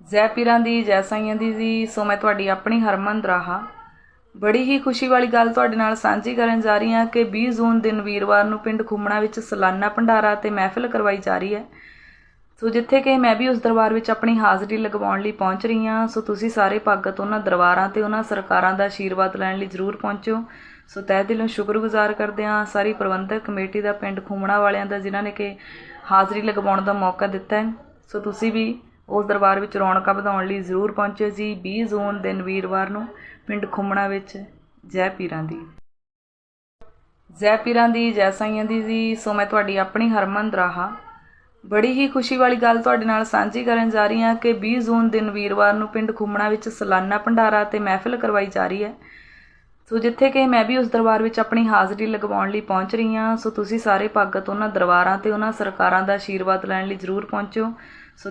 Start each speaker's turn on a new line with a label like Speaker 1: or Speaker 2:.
Speaker 1: ਜੈ ਪੀਰਾਂ ਦੀ, ਜੈ ਸਾਈਆਂ ਦੀ ਜੀ। ਸੋ ਮੈਂ ਤੁਹਾਡੀ ਆਪਣੀ ਹਰਮਨ ਰਾਹਾ ਬੜੀ ਹੀ ਖੁਸ਼ੀ ਵਾਲੀ ਗੱਲ ਤੁਹਾਡੇ ਨਾਲ ਸਾਂਝੀ ਕਰਨ ਜਾ ਰਹੀ ਹਾਂ ਕਿ 20 ਜੂਨ ਦਿਨ ਵੀਰਵਾਰ ਨੂੰ ਪਿੰਡ ਖੁੰਮਣਾ ਵਿੱਚ ਸਾਲਾਨਾ ਭੰਡਾਰਾ ਤੇ ਮਹਿਫਿਲ ਕਰਵਾਈ ਜਾ ਰਹੀ ਹੈ। ਸੋ ਜਿੱਥੇ ਕਿ ਮੈਂ ਵੀ ਉਸ ਦਰਬਾਰ ਵਿੱਚ ਆਪਣੀ ਹਾਜ਼ਰੀ ਲਗਵਾਉਣ ਲਈ ਪਹੁੰਚ ਰਹੀ ਹਾਂ। ਸੋ ਤੁਸੀਂ ਸਾਰੇ ਭਗਤ ਉਹਨਾਂ ਦਰਬਾਰਾਂ ਤੇ ਉਹਨਾਂ ਸਰਕਾਰਾਂ ਦਾ ਆਸ਼ੀਰਵਾਦ ਲੈਣ ਲਈ ਜ਼ਰੂਰ ਪਹੁੰਚੋ। ਸੋ ਤਹਿ ਦਿਲੋਂ ਸ਼ੁਕਰਗੁਜ਼ਾਰ ਕਰਦੇ ਹਾਂ ਸਾਰੀ ਪ੍ਰਬੰਧਕ ਕਮੇਟੀ ਦਾ, ਪਿੰਡ ਖੁੰਮਣਾ ਵਾਲਿਆਂ ਦਾ, ਜਿਨ੍ਹਾਂ ਨੇ ਕਿ ਹਾਜ਼ਰੀ ਲਗਵਾਉਣ ਦਾ ਮੌਕਾ ਦਿੱਤਾ ਹੈ। ਸੋ ਤੁਸੀਂ ਵੀ ਉਸ ਦਰਬਾਰ ਵਿੱਚ ਰੌਣਕਾਂ ਵਧਾਉਣ ਲਈ ਜ਼ਰੂਰ ਪਹੁੰਚੋ ਜੀ 20 ਜੂਨ ਦਿਨ ਵੀਰਵਾਰ ਨੂੰ ਪਿੰਡ ਖੁੰਮਣਾ ਵਿੱਚ ਜੈ ਪੀਰਾਂ ਦੀ। ਜੈ ਪੀਰਾਂ ਦੀ, ਜੈ ਸਾਈਆਂ ਦੀ ਜੀ ਸੋ ਮੈਂ ਤੁਹਾਡੀ ਆਪਣੀ ਹਰਮਨ ਦਰਾਹਾ। ਬੜੀ ਹੀ ਖੁਸ਼ੀ ਵਾਲੀ ਗੱਲ ਤੁਹਾਡੇ ਨਾਲ ਸਾਂਝੀ ਕਰਨ ਜਾ ਰਹੀ ਹਾਂ ਕਿ 20 ਜੂਨ ਦਿਨ ਵੀਰਵਾਰ ਨੂੰ ਪਿੰਡ ਖੁੰਮਣਾ ਵਿੱਚ ਸਾਲਾਨਾ ਭੰਡਾਰਾ ਤੇ ਮਹਿਫਿਲ ਕਰਵਾਈ ਜਾ ਰਹੀ ਹੈ। ਸੋ ਜਿੱਥੇ ਕਿ ਮੈਂ ਵੀ ਉਸ ਦਰਬਾਰ ਵਿੱਚ ਆਪਣੀ ਹਾਜ਼ਰੀ ਲਗਵਾਉਣ ਲਈ ਪਹੁੰਚ ਰਹੀ ਹਾਂ। ਸੋ ਤੁਸੀਂ ਸਾਰੇ ਭਗਤ ਉਹਨਾਂ ਦਰਬਾਰਾਂ ਤੇ ਉਹਨਾਂ ਸਰਕਾਰਾਂ ਦਾ ਆਸ਼ੀਰਵਾਦ ਲੈਣ ਲਈ ਜ਼ਰੂਰ ਪਹੁੰਚਿਓ ਸੋ